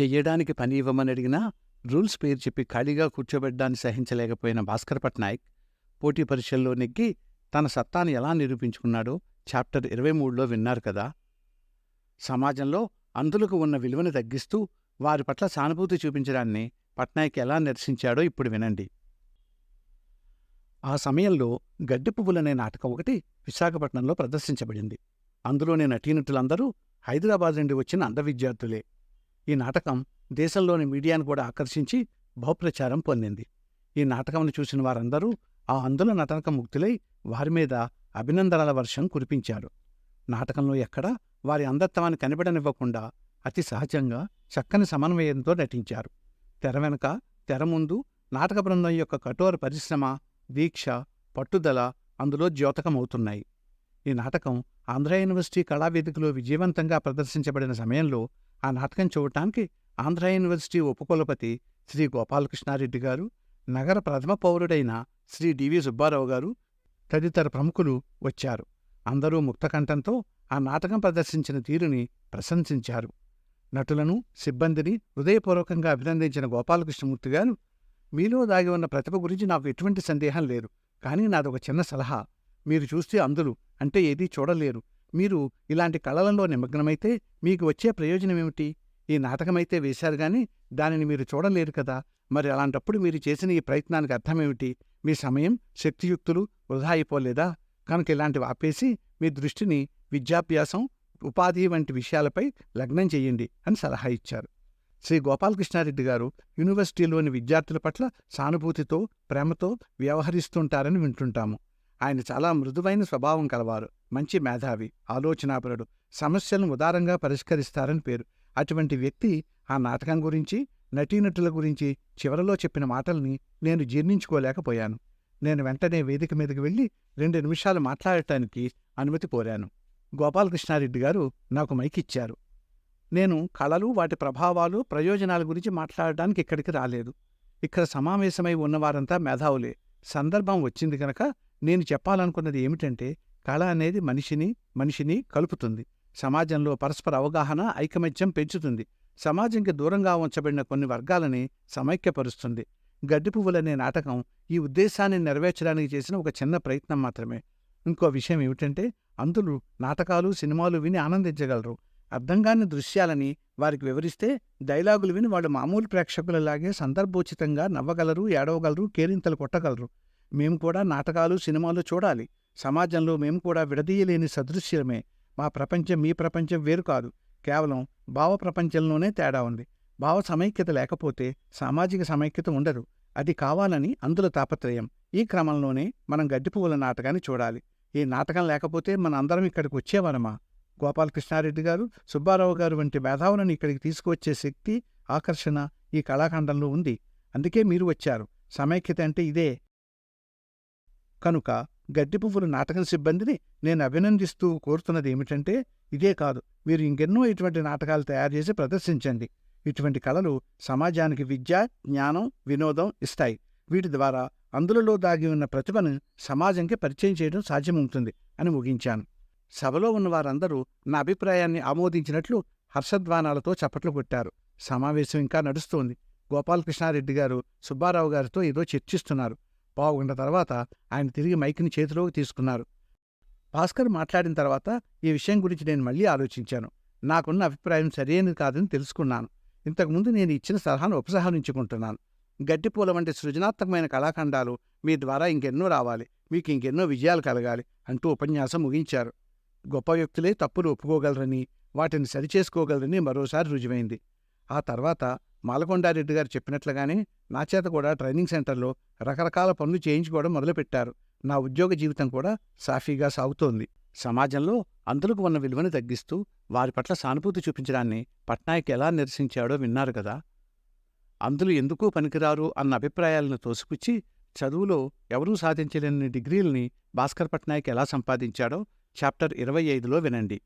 చెయ్యడానికి పని ఇవ్వమని అడిగినా రూల్స్ పేరు చెప్పి ఖాళీగా కూర్చోబెట్టడాన్ని సహించలేకపోయిన భాస్కర్ పట్నాయక్ పోటీ పరీక్షల్లో నెగ్గి తన సత్తాను ఎలా నిరూపించుకున్నాడో చాప్టర్ ఇరవై మూడులో విన్నారు కదా. సమాజంలో అందులకు ఉన్న విలువను తగ్గిస్తూ వారి పట్ల సానుభూతి చూపించడాన్ని పట్నాయక్ ఎలా నిరసించాడో ఇప్పుడు వినండి. ఆ సమయంలో గడ్డి పువ్వులనే నాటకం ఒకటి విశాఖపట్నంలో ప్రదర్శించబడింది. అందులోని నటీనటులందరూ హైదరాబాద్ నుండి వచ్చిన అంధ విద్యార్థులే ఈ నాటకం దేశంలోని మీడియాను కూడా ఆకర్షించి బహుప్రచారం పొందింది. ఈ నాటకంను చూసిన వారందరూ ఆ అందుల నటనక ముక్తులై వారి మీద అభినందనల వర్షం కురిపించారు. నాటకంలో ఎక్కడా వారి అంధత్వాన్ని కనిపెడనివ్వకుండా అతి సహజంగా చక్కని సమన్వయంతో నటించారు. తెర వెనుక తెర ముందు నాటక బృందం యొక్క కఠోర పరిశ్రమ దీక్ష పట్టుదల అందులో ద్యోతకమవుతున్నాయి. ఈ నాటకం ఆంధ్ర యూనివర్సిటీ కళావేదికలో విజయవంతంగా ప్రదర్శించబడిన సమయంలో ఆ నాటకం చూడటానికి ఆంధ్ర యూనివర్సిటీ ఉపకులపతి శ్రీ గోపాలకృష్ణారెడ్డి గారు నగర ప్రథమ పౌరుడైన శ్రీ డివి సుబ్బారావు గారు తదితర ప్రముఖులు వచ్చారు. అందరూ ముక్తకంఠంతో ఆ నాటకం ప్రదర్శించిన తీరుని ప్రశంసించారు. నటులను సిబ్బందిని హృదయపూర్వకంగా అభినందించిన గోపాలకృష్ణమూర్తి గారు మీలో దాగి ఉన్న ప్రతిభ గురించి నాకు ఎటువంటి సందేహం లేదు కానీ నాదొక చిన్న సలహా. మీరు చూస్తే అందులు అంటే ఏదీ చూడలేరు మీరు ఇలాంటి కళలలో నిమగ్నమైతే మీకు వచ్చే ప్రయోజనమేమిటి? ఈ నాటకమైతే వేశారు కానీ దానిని మీరు చూడలేరు కదా. మరి అలాంటప్పుడు మీరు చేసిన ఈ ప్రయత్నానికి అర్థమేమిటి? మీ సమయం శక్తియుక్తులు వృధా అయిపోలేదా? కనుక ఇలాంటివి ఆపేసి మీ దృష్టిని విద్యాభ్యాసం ఉపాధి వంటి విషయాలపై లగ్నం చెయ్యండి అని సలహా ఇచ్చారు. శ్రీ గోపాలకృష్ణారెడ్డి గారు యూనివర్సిటీలోని విద్యార్థుల పట్ల సానుభూతితో ప్రేమతో వ్యవహరిస్తుంటారని వింటుంటాము. ఆయన చాలా మృదువైన స్వభావం కలవారు. మంచి మేధావి ఆలోచనాపరుడు సమస్యలను ఉదారంగా పరిష్కరిస్తారని పేరు. అటువంటి వ్యక్తి ఆ నాటకం గురించి నటీనటుల గురించి చివరలో చెప్పిన మాటల్ని నేను జీర్ణించుకోలేకపోయాను. నేను వెంటనే వేదిక మీదకి వెళ్ళి రెండు నిమిషాలు మాట్లాడటానికి అనుమతి కోరాను. గోపాలకృష్ణారెడ్డి గారు నాకు మైకిచ్చారు. నేను కళలు వాటి ప్రభావాలు ప్రయోజనాల గురించి మాట్లాడడానికి ఇక్కడికి రాలేదు. ఇక్కడ సమావేశమై ఉన్నవారంతా మేధావులే. సందర్భం వచ్చింది కనుక నేను చెప్పాలనుకున్నది ఏమిటంటే కళ అనేది మనిషిని మనిషిని కలుపుతుంది. సమాజంలో పరస్పర అవగాహన ఐకమత్యం పెంచుతుంది. సమాజంకి దూరంగా ఉంచబడిన కొన్ని వర్గాలని సమైక్యపరుస్తుంది. గడ్డి పువ్వులనే నాటకం ఈ ఉద్దేశాన్ని నెరవేర్చడానికి చేసిన ఒక చిన్న ప్రయత్నం మాత్రమే. ఇంకో విషయం ఏమిటంటే అందులు నాటకాలు సినిమాలు విని ఆనందించగలరు. అర్థంగాని దృశ్యాలని వారికి వివరిస్తే డైలాగులు విని వాళ్ళు మామూలు ప్రేక్షకులలాగే సందర్భోచితంగా నవ్వగలరు ఏడవగలరు కేరింతలు కొట్టగలరు. మేము కూడా నాటకాలు సినిమాలు చూడాలి. సమాజంలో మేము కూడా విడదీయలేని సదృశ్యమే. మా ప్రపంచం మీ ప్రపంచం వేరు కాదు. కేవలం భావ ప్రపంచంలోనే తేడా ఉంది. భావ సమైక్యత లేకపోతే సామాజిక సమైక్యత ఉండదు. అది కావాలని అందుల తాపత్రయం. ఈ క్రమంలోనే మనం గడ్డిపువ్వుల నాటకాన్ని చూడాలి. ఈ నాటకం లేకపోతే మన అందరం ఇక్కడికి వచ్చేవారమా? గోపాలకృష్ణారెడ్డి గారు సుబ్బారావు గారు వంటి మేధావులను ఇక్కడికి తీసుకువచ్చే శక్తి ఆకర్షణ ఈ కళాఖండంలో ఉంది. అందుకే మీరు వచ్చారు. సమైక్యత అంటే ఇదే. కనుక గడ్డి పువ్వుల నాటకం సిబ్బందిని నేను అభినందిస్తూ కోరుతున్నది ఏమిటంటే ఇదే కాదు. మీరు ఇంకెన్నో ఇటువంటి నాటకాలు తయారు చేసి ప్రదర్శించండి. ఇటువంటి కళలు సమాజానికి విద్య జ్ఞానం వినోదం ఇస్తాయి. వీటి ద్వారా అందులలో దాగి ఉన్న ప్రతిభను సమాజంకి పరిచయం చేయడం సాధ్యమవుతుంది అని ముగించాను. సభలో ఉన్న వారందరూ నా అభిప్రాయాన్ని ఆమోదించినట్లు హర్షధ్వానాలతో చప్పట్లు కొట్టారు. సమావేశం ఇంకా నడుస్తోంది. గోపాలకృష్ణారెడ్డి గారు సుబ్బారావు గారితో ఏదో చర్చిస్తున్నారు. పావుగంట తర్వాత ఆయన తిరిగి మైక్ని చేతిలోకి తీసుకున్నారు. భాస్కర్ మాట్లాడిన తర్వాత ఈ విషయం గురించి నేను మళ్ళీ ఆలోచించాను. నాకున్న అభిప్రాయం సరైనది కాదని తెలుసుకున్నాను. ఇంతకుముందు నేను ఇచ్చిన సలహాను ఉపసంహరించుకుంటున్నాను. గడ్డిపూల వంటి సృజనాత్మకమైన కళాఖండాలు మీ ద్వారా ఇంకెన్నో రావాలి మీకు ఇంకెన్నో విజయాలు కలగాలి అంటూ ఉపన్యాసం ముగించారు. గొప్ప వ్యక్తులే తప్పులు ఒప్పుకోగలరని వాటిని సరిచేసుకోగలరని మరోసారి రుజువైంది. ఆ తర్వాత మాలకొండారెడ్డి గారు చెప్పినట్లుగానే నా చేత కూడా ట్రైనింగ్ సెంటర్లో రకరకాల పనులు చేయించుకోవడం మొదలుపెట్టారు. నా ఉద్యోగ జీవితం కూడా సాఫీగా సాగుతోంది. సమాజంలో అందులకు ఉన్న విలువను తగ్గిస్తూ వారి పట్ల సానుభూతి చూపించడాన్ని పట్నాయక్ ఎలా నిరసించాడో విన్నారు కదా! అందులు ఎందుకు పనికిరారు అన్న అభిప్రాయాలను తోసిపుచ్చి చదువులో ఎవరూ సాధించలేని డిగ్రీల్ని భాస్కర్ పట్నాయక్ ఎలా సంపాదించాడో చాప్టర్ ఇరవై ఐదులో వినండి.